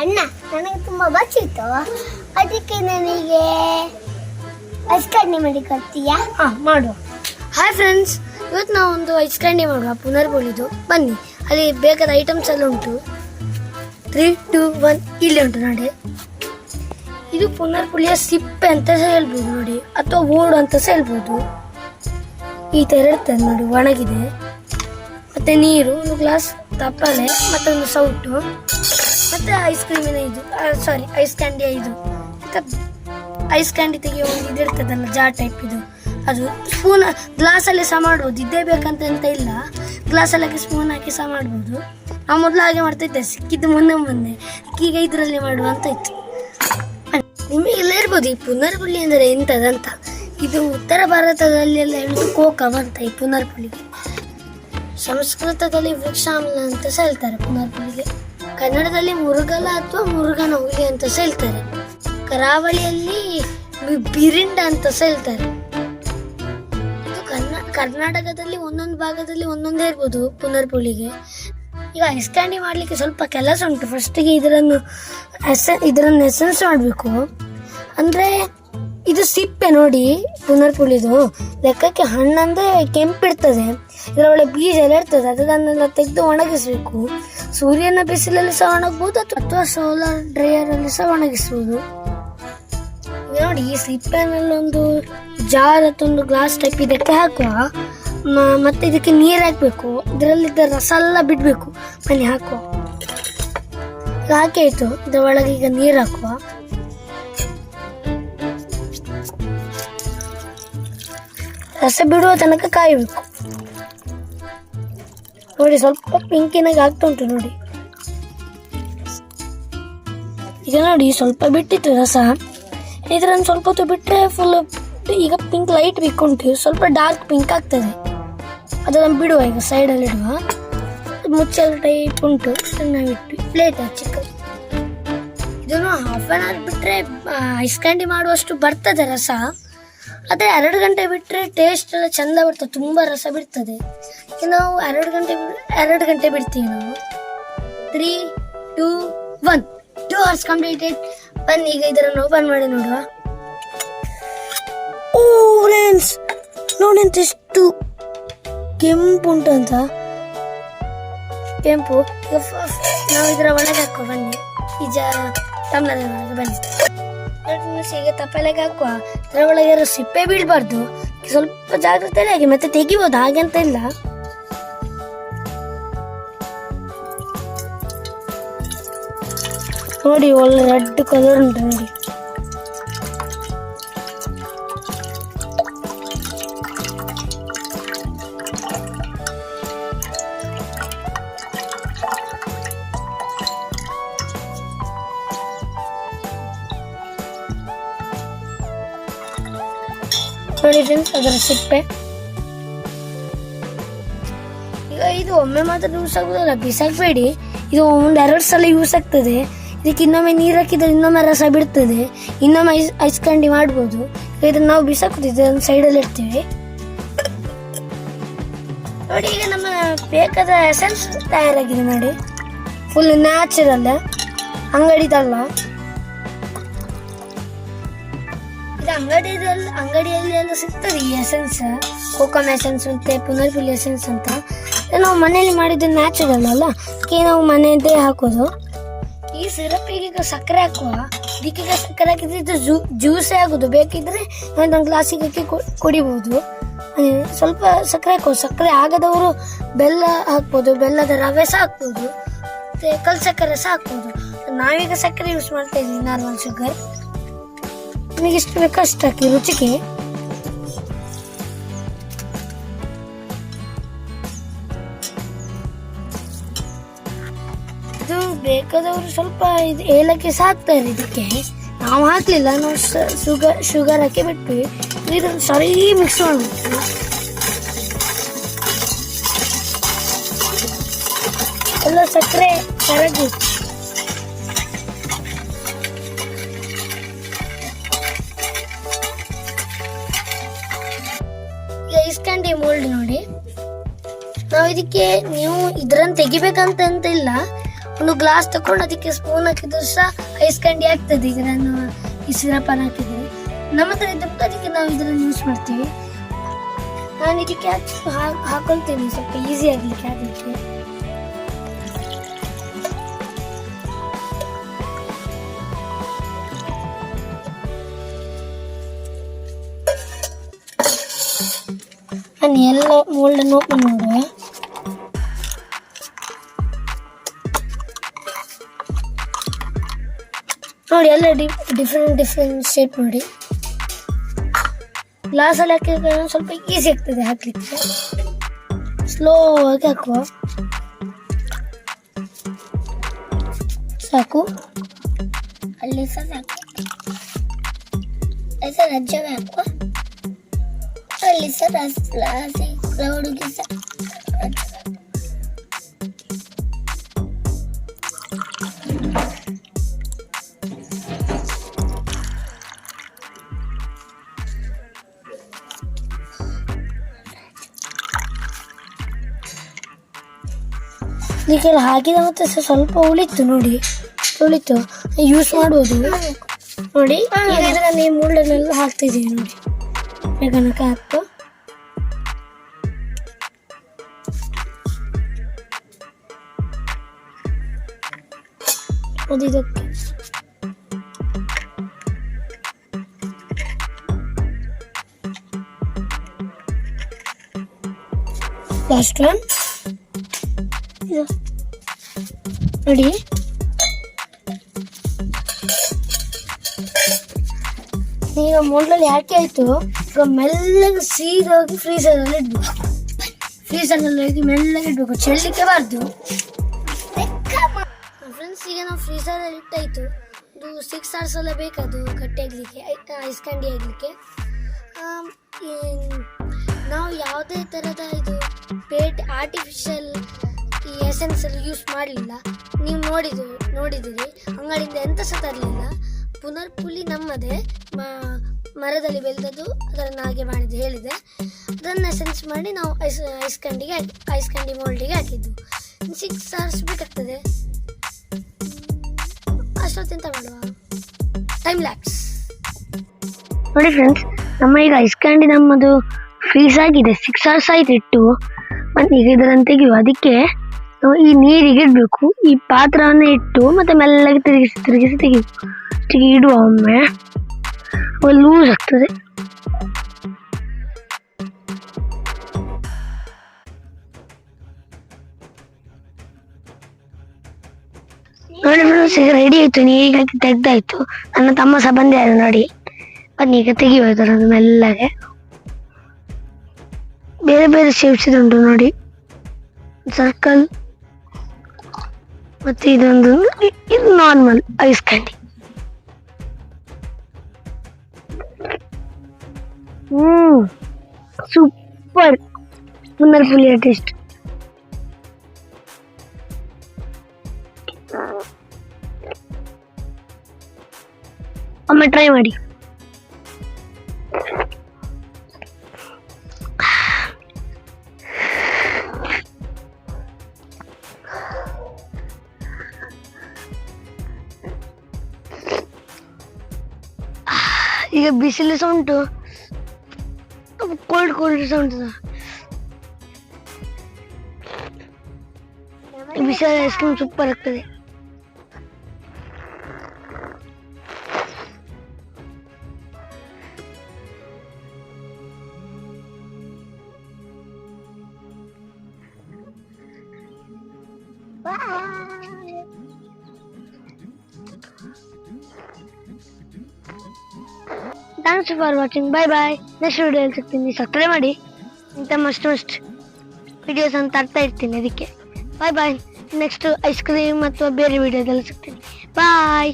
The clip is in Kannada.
ಅಣ್ಣ ನನಗೆ ತುಂಬ ಬಚ್ಚಿತ್ತು. ಅದಕ್ಕೆ ನನಗೆ ಐಸ್ ಕಡ್ಡಿ ಮಾಡಿ ಕೊಡ್ತೀಯಾ? ಹಾಂ ಮಾಡುವ ಹಾಯ್ ಫ್ರೆಂಡ್ಸ್ ಇವತ್ತು ನಾವು ಒಂದು ಐಸ್ ಕ್ಯಾಂಡಿ ಮಾಡುವ ಪುನರ್ಬೋಳಿದು ಬನ್ನಿ ಅಲ್ಲಿ ಬೇಕಾದ ಐಟಮ್ಸ್ ಎಲ್ಲ ಉಂಟು. ತ್ರೀ ಟೂ ಒನ್ ಇಲ್ಲಿ ಉಂಟು ನೋಡಿ. ಇದು ಪುನರ್ಪುಳಿಯ ಸಿಪ್ಪೆ ಅಂತ ಸಹ ಹೇಳ್ಬೋದು ನೋಡಿ ಅಥವಾ ಓಡು ಅಂತ ಸಹ ಹೇಳ್ಬೋದು. ಈ ಥರ ಇರ್ತದೆ ನೋಡಿ ಒಣಗಿದೆ. ಮತ್ತು ನೀರು ಒಂದು ಗ್ಲಾಸ್ ತಪ್ಪಲೆ ಮತ್ತೊಂದು ಒಂದು ಸೌಟು ಮತ್ತೆ ಐಸ್ ಕ್ರೀಮಿನ ಇದು ಸಾರಿ ಐಸ್ ಕ್ಯಾಂಡಿ ಇದು. ಐಸ್ ಕ್ಯಾಂಡಿ ತೆಗೆಯೋ ಒಂದು ಇದು ಇರ್ತದಲ್ಲ ಜಾ ಟೈಪ್ ಇದು. ಅದು ಸ್ಪೂನ್ ಗ್ಲಾಸಲ್ಲಿ ಸಹ ಮಾಡ್ಬೋದು. ಇದ್ದೇ ಬೇಕಂತ ಎಂತ ಇಲ್ಲ. ಗ್ಲಾಸಲ್ಲಿ ಹಾಕಿ ಸ್ಪೂನ್ ಹಾಕಿ ಸಹ ಮಾಡ್ಬೋದು. ನಾವು ಮೊದಲು ಹಾಗೆ ಮಾಡ್ತೈತೆ ಸಿಕ್ಕಿದ್ದು ಮೊನ್ನೆ ಮೊನ್ನೆ. ಈಗ ಇದರಲ್ಲಿ ಮಾಡುವ ಅಂತ ಇತ್ತು. ನಿಮಗೆಲ್ಲ ಇರ್ಬೋದು ಈ ಪುನರ್ಪುಳಿ ಅಂದರೆ ಎಂಥದಂತ ಇದು ಉತ್ತರ ಭಾರತದಲ್ಲಿ ಎಲ್ಲ ಹೇಳುದು ಕೋಕಮ್ ಅಂತ ಈ ಪುನರ್ಪುಳಿಗೆ ಸಂಸ್ಕೃತದಲ್ಲಿ ವೃಕ್ಷಾಮ್ಲ ಅಂತ ಹೇಳ್ತಾರೆ ಪುನರ್ಪುಳಿಗೆ ಕನ್ನಡದಲ್ಲಿ ಮುರುಗಲ ಅಥವಾ ಮುರುಗನ ಹುಲಿ ಅಂತ ಹೇಳ್ತಾರೆ. ಕರಾವಳಿಯಲ್ಲಿ ಬಿರಿಂಡ ಅಂತ ಹೇಳ್ತಾರೆ. ಇದು ಕನ್ನ ಕರ್ನಾಟಕದಲ್ಲಿ ಒಂದೊಂದು ಭಾಗದಲ್ಲಿ ಒಂದೊಂದೇ ಇರ್ಬೋದು ಪುನರ್ಪುಳಿಗೆ. ಈಗ ಐಸ್ ಕ್ಯಾಂಡಿ ಮಾಡಲಿಕ್ಕೆ ಸ್ವಲ್ಪ ಕೆಲಸ ಉಂಟು. ಫಸ್ಟಿಗೆ ಇದರನ್ನು ಎಸ್ ಇದರನ್ನು ಎಸೆನ್ಸ್ ಮಾಡಬೇಕು. ಅಂದರೆ ಇದು ಸಿಪ್ಪೆ ನೋಡಿ ಪುನರ್ಪುಳಿದು ಲೆಕ್ಕಕ್ಕೆ ಹಣ್ಣಂದ್ರೆ ಕೆಂಪಿರ್ತದೆ ಇದರೊಳಗೆ ಬೀಜ ಎಲ್ಲ ಇರ್ತದೆ. ಅದನ್ನೆಲ್ಲ ತೆಗೆದು ಒಣಗಿಸ್ಬೇಕು. ಸೂರ್ಯನ ಬಿಸಿಲಲ್ಲಿ ಸಹ ಒಣಗಬಹುದು ಅಥವಾ ಸೋಲಾರ್ ಡ್ರೈಯರ್ ಅಲ್ಲಿ ಸಹ ಒಣಗಿಸ್ಬೋದು. ಈಗ ನೋಡಿ, ಈ ಸಿಪ್ಪೆನಲ್ಲಿ ಒಂದು ಜಾರ್ ಒಂದು ಗ್ಲಾಸ್ ಟೈಪ್ ಇದಕ್ಕೆ ಹಾಕುವ. ಮತ್ತೆ ಇದಕ್ಕೆ ನೀರು ಹಾಕಬೇಕು. ಇದರಲ್ಲಿದ್ದ ರಸ ಎಲ್ಲ ಬಿಡಬೇಕು. ಮನೆ ಹಾಕುವ. ಹಾಕಿ ಆಯ್ತು. ಇದರ ಒಳಗೆ ಈಗ ನೀರು ಹಾಕುವ. ರಸ ಬಿಡುವ ತನಕ ಕಾಯಬೇಕು. ನೋಡಿ, ಸ್ವಲ್ಪ ಪಿಂಕಿನಾಗ ಆಗ್ತಾ ಉಂಟು ನೋಡಿ. ಈಗ ನೋಡಿ, ಸ್ವಲ್ಪ ಬಿಟ್ಟಿತ್ತು ರಸ. ಇದರನ್ನು ಸ್ವಲ್ಪ ಹೊತ್ತು ಬಿಟ್ಟರೆ ಫುಲ್ ಈಗ ಪಿಂಕ್ ಲೈಟ್ ಬಿಕ್ಕುಂಟು ಸ್ವಲ್ಪ ಡಾರ್ಕ್ ಪಿಂಕ್ ಆಗ್ತದೆ. ಅದನ್ನು ಬಿಡುವ ಈಗ ಸೈಡಲ್ಲಿ ಇಡುವ. ಮುಚ್ಚಲು ಟೈಪ್ ಉಂಟು. ಚೆನ್ನಾಗಿಟ್ಟು ಪ್ಲೇಟ್ ಚಿಕ್ಕ ಇದನ್ನು ಹಾಫ್ ಆನ್ ಅವರ್ ಬಿಟ್ಟರೆ ಐಸ್ ಕ್ಯಾಂಡಿ ಮಾಡುವಷ್ಟು ಬರ್ತದೆ ರಸ. ಆದರೆ ಎರಡು ಗಂಟೆ ಬಿಟ್ಟರೆ ಟೇಸ್ಟ್ ಎಲ್ಲ ಚಂದ ಬರ್ತದೆ ತುಂಬ ರಸ ಬಿಡ್ತದೆ. ನಾವು ಎರಡು ಗಂಟೆ ಎರಡು ಗಂಟೆ ಬಿಡ್ತೀವಿ ನಾವು. Three two one two hours completed ಬನ್ನಿ, ಈಗ ಇದನ್ನು ಓಪನ್ ಮಾಡಿ ನೋಡುವ. ಓ ಫ್ರೆಂಡ್ಸ್ ನೋಡಿ ಅಂತ ಎಷ್ಟು ಕೆಂಪು ಉಂಟು ಅಂತ. ಕೆಂಪು ನಾವು ಇದರ ಒಳಗೆ ಹಾಕೋ ಬನ್ನಿ. ಈ ಜ ಟಮ್ಲರ್ ಬನ್ನಿ. ಈಗ ತಪ್ಪಲೆಗೆ ಹಾಕುವ. ಸಿಪ್ಪೆ ಬೀಳ್ಬಾರ್ದು? ಸ್ವಲ್ಪ ಜಾಗ್ರತೆಯಾಗಿ ಮತ್ತೆ ತೆಗಿಬೋದು ಹಾಗೆ ಅಂತ ಇಲ್ಲ. ನೋಡಿ, ಒಳ್ಳೆ ರೆಡ್ ಕಲರ್ ಉಂಟು ನೋಡಿ. ನೋಡಿ ಫ್ರೆಂಡ್ಸ್ ಅದರ ಸಿಪ್ಪೆ. ಈಗ ಇದು ಒಮ್ಮೆ ಮಾತ್ರ ಯೂಸ್ ಆಗೋದಲ್ಲ ಬಿಸಾಕಬೇಡಿ. ಇದು ಒಂದು ಎರಡು ಸಲ ಯೂಸ್ ಆಗ್ತದೆ. ಇದಕ್ಕೆ ಇನ್ನೊಮ್ಮೆ ನೀರು ಹಾಕಿದ್ರೆ ಇನ್ನೊಮ್ಮೆ ರಸ ಬಿಡ್ತದೆ. ಇನ್ನೊಮ್ಮೆ ಐಸ್ ಐಸ್ ಕಂಡಿ ಮಾಡ್ಬೋದು. ಇದನ್ನು ನಾವು ಬಿಸಾಕುತ್ತಿದ್ದೆ ಒಂದು ಸೈಡಲ್ಲಿ ಇಡ್ತೀವಿ. ನೋಡಿ, ಈಗ ನಮ್ಮ ಬೇಕಾದ ಎಸೆನ್ಸ್ ತಯಾರಾಗಿದೆ ನೋಡಿ. ಫುಲ್ ನ್ಯಾಚುರಲ್ ಅಂಗಡಿದಲ್ಲ ಅಂಗಡಿಯಲ್ಲಿ ಅಂಗಡಿಯಲ್ಲಿ ಎಲ್ಲ ಸಿಗ್ತದೆ ಈ ಎಸೆನ್ಸ್ ಕೋಕಮ್ ಎಸೆನ್ಸ್ ಅಂತೆ ಪುನರ್ಪುಲಿ ಎಸೆನ್ಸ್ ಅಂತ ನಾವು ಮನೆಯಲ್ಲಿ ಮಾಡಿದ್ದು ನ್ಯಾಚುರಲ್ ಅಲ್ಲ. ಅದಕ್ಕೆ ನಾವು ಮನೆಯದ್ದೇ ಹಾಕೋದು. ಈ ಸಿರಪ್ಪಿಗೆ ಸಕ್ಕರೆ ಹಾಕುವ. ಇದಕ್ಕೆ ಸಕ್ಕರೆ ಹಾಕಿದ್ರೆ ಇದು ಜ್ಯೂ ಜ್ಯೂಸೇ ಆಗೋದು. ಬೇಕಿದ್ರೆ ಒಂದು ಗ್ಲಾಸಿಗೆ ಹಾಕಿ ಕುಡಿಬೋದು. ಸ್ವಲ್ಪ ಸಕ್ಕರೆ ಹಾಕುವ. ಸಕ್ಕರೆ ಆಗದವರು ಬೆಲ್ಲ ಹಾಕ್ಬೋದು, ಬೆಲ್ಲದ ರವೆ ಸಹ ಹಾಕ್ಬೋದು. ಮತ್ತು ಕಲ್ ಸಕ್ಕರೆ ಸಹ ಹಾಕ್ಬೋದು. ನಾವೀಗ ಸಕ್ಕರೆ ಯೂಸ್ ಮಾಡ್ತಾ ಇದ್ದೀವಿ ನಾರ್ಮಲ್ ಶುಗರ್ ನಿಮಗೆ ಎಷ್ಟು ಬೇಕೋ ಅಷ್ಟು ಹಾಕಿ ರುಚಿಗೆ ಇದು ಬೇಕಾದವರು ಸ್ವಲ್ಪ ಇದು ಏಲಕ್ಕಿ ಸಹ ಹಾಕ್ತಾರೆ ಇದಕ್ಕೆ ನಾವು ಹಾಕ್ಲಿಲ್ಲ ನಾವು ಶುಗರ್ ಶುಗರ್ ಹಾಕಿ ಬಿಟ್ವಿ ಇದನ್ನು ಸರಿ ಮಿಕ್ಸ್ ಮಾಡ್ಬಿಟ್ಟು ಎಲ್ಲ ಸಕ್ಕರೆ ಕರಗಿ ಕ್ಯಾಂಡಿ ಮೋಲ್ಡ್ ನೋಡಿ. ನಾವು ಇದಕ್ಕೆ ನೀವು ಇದರನ್ನು ತೆಗಿಬೇಕಂತ ಇಲ್ಲ ಒಂದು ಗ್ಲಾಸ್ ತಕೊಂಡು ಅದಕ್ಕೆ ಸ್ಪೂನ್ ಹಾಕಿದ್ರು ಸಹ ಐಸ್ ಕ್ಯಾಂಡಿ ಆಗ್ತದೆ ಇದನ್ನು ನಾನು ಈ ಸಿರಪ್ ಹಾಕಿದ್ರೆ ನಮ್ಮ ಹತ್ರ ಇದ್ದದ್ದು ಅದಕ್ಕೆ ನಾವು ಇದನ್ನು ಯೂಸ್ ಮಾಡ್ತೀವಿ. ನಾನು ಇದಕ್ಕೆ ಹಾಕೊಳ್ತೇನೆ. ಸ್ವಲ್ಪ ಈಸಿ ಆಗಲಿಕ್ಕೆ ಅದಕ್ಕೆ ನಾನು ಎಲ್ಲ ಮೋಲ್ಡನ್ನು ಓಪನ್ ಮಾಡುವ ನೋಡಿ. ಎಲ್ಲ ಡಿಫ್ರೆಂಟ್ ಡಿಫ್ರೆಂಟ್ ಶೇಪ್ ನೋಡಿ. ಗ್ಲಾಸಲ್ಲಿ ಹಾಕಿದ್ರೆ ಸ್ವಲ್ಪ ಈಸಿ ಆಗ್ತದೆ ಹಾಕ್ಲಿಕ್ಕೆ. ಸ್ಲೋ ಆಗಿ ಹಾಕುವ. ಸಾಕು. ಅಲ್ಲಿ ಸಣ್ಣ ಹಾಕುವ ಅಲ್ಲಿ ಹಾಕುವ. ಅಲ್ಲಿ ಸರ್ ಹಸಿ ಹುಡುಗಿ ಸರ್ ಇದಕ್ಕೆಲ್ಲ ಹಾಕಿದ ಮತ್ತೆ ಸ್ವಲ್ಪ ಉಳಿತು ನೋಡಿ. ಉಳಿತು. ಯೂಸ್ ಮಾಡ್ಬೋದು. ನೋಡಿ. ಇದರಲ್ಲಿ ಮುಳ್ಳನ್ನೆಲ್ಲ ಹಾಕ್ತಿದ್ದೀವಿ ನೋಡಿ. ಬೇಗನಕ್ಕೆ ಹಾಕ್ತು ಅದು ಇದಕ್ಕೆ ಲಾಸ್ಟ್ ಒನ್ ಇದು ನೋಡಿ ಈಗ ಮೊದಲಲ್ಲಿ ಹಾಕಿ ಆಯ್ತು ಈಗ ಮೆಲ್ಲಗೆ ಸೀದಾ ಹೋಗಿ ಫ್ರೀಸರಲ್ಲಿ ಇಡ್ಬೇಕು ಫ್ರೀಸರ್ನಲ್ಲಿ ಹೋಗಿ ಮೆಲ್ಲಗೆ ಇಡಬೇಕು ಚೆಲ್ಲಿಕ್ಕೆ ಬಾರ್ದು. ಫ್ರೆಂಡ್ಸ್ ಈಗ ನಾವು ಫ್ರೀಸರಲ್ಲಿ ಇಟ್ಟಾಯ್ತು ಇದು ಸಿಕ್ಸ್ ಅವರ್ಸ್ ಎಲ್ಲ ಬೇಕದು ಕಟ್ಟಿ ಆಗಲಿಕ್ಕೆ ಐಸ್ ಕ್ಯಾಂಡಿ ಆಗಲಿಕ್ಕೆ. ನಾವು ಯಾವುದೇ ಥರದ ಇದು ಪೇಟ್ ಆರ್ಟಿಫಿಷಿಯಲ್ ಈ ಎಸೆನ್ಸ್ ಎಲ್ಲ ಯೂಸ್ ಮಾಡಲಿಲ್ಲ. ನೀವು ನೋಡಿದ್ರು. ನೋಡಿದ್ದೀರಿ ಅಂಗಡಿಯಿಂದ ಎಂತ ಸಹ ತರಲಿಲ್ಲ. ಪುನರ್ಪುಲಿ ನಮ್ಮದೇ ಮರದಲ್ಲಿ ಬೆಳೆದದ್ದು ಅದನ್ನು ಹಾಗೆ ಮಾಡಿದ್ದು ಹೇಳಿದೆ. ಅದನ್ನು ಸೆನ್ಸ್ ಮಾಡಿ ನಾವು ಐಸ್ ಐಸ್ ಕಂಡಿಗೆ ಐಸ್ ಕಂಡಿ ಮೋಲ್ಡಿಗೆ ಹಾಕಿದ್ದು. ಸಿಕ್ಸ್ ಅವರ್ಸ್ ಬೇಕಾಗ್ತದೆ ಅಷ್ಟೊತ್ತಿಂತ ಮಾಡುವ? ಟೈಮ್ ಲ್ಯಾಕ್ಸ್ ನೋಡಿ ಫ್ರೆಂಡ್ಸ್ ನಮ್ಮ ಈಗ ಐಸ್ ಕ್ಯಾಂಡಿ ನಮ್ಮದು ಫ್ರೀಸ್ ಆಗಿದೆ. ಸಿಕ್ಸ್ ಅವರ್ಸ್ ಆಯ್ತು ಇಟ್ಟು. ಮತ್ತೆ ಈಗ ಇದನ್ನು ತೆಗೆಯುವ. ಅದಕ್ಕೆ ನಾವು ಈ ನೀರಿಗೆ ಇಡಬೇಕು. ಈ ಪಾತ್ರವನ್ನು ಇಟ್ಟು ಮತ್ತೆ ಮೆಲ್ಲಗೆ ತಿರುಗಿಸಿ ತಿರುಗಿಸಿ ಹೀಗೆ ಇಡುವ ಒಮ್ಮೆ. ಲೂಸ್ ಆಗ್ತದೆ ನೋಡಿ ಫ್ರೆಂಡ್ಸ್ ಈಗ ರೆಡಿ ಆಯ್ತು. ನೀರಿಗೆ ಹಾಕಿ ತೆಗ್ದಾಯ್ತು. ನನ್ನ ತಮ್ಮ ಸಹ ಬಂದಿದ್ದಾರೆ ನೋಡಿ. ಬನ್ನಿ, ಈಗ ತೆಗಿಯೋದು ಇದರದ್ದು ಮೆಲ್ಲಗೆ. ಬೇರೆ ಬೇರೆ ಶೇಪ್ಸ್ ಉಂಟು ನೋಡಿ. ಸರ್ಕಲ್ ಮತ್ತೆ ಇದೊಂದು, ಇದು normal ice candy super wonderful taste ಒಮ್ಮೆ ಟ್ರೈ ಮಾಡಿ ಈಗ ಬಿಸಿಲು ಸಹ ಉಂಟು ಕೋಲ್ಡ್ ಕೋಲ್ಡ್ ಸಹ ಉಂಟು ಸಹ. ಈ ಬಿಸಿಲು ಐಸ್ ಕ್ರೀಮ್ ಸೂಪರ್ ಆಗ್ತದೆ thanks for watching bye bye next video ಸಿಗ್ತೀನಿ. ಸಬ್ಸ್ಕ್ರೈಬ್ ಮಾಡಿ. ಇಂಥ ಮಸ್ಟ್ ಮಸ್ಟ್ ವಿಡಿಯೋಸ್ ಅಂತ ತರ್ತಾ ಇರ್ತೀನಿ ಅದಕ್ಕೆ. Bye bye next ice cream ಅಥವಾ ಬೇರೆ ವಿಡಿಯೋದಲ್ಲಿ ಸಿಗ್ತೀನಿ. ಬಾಯ್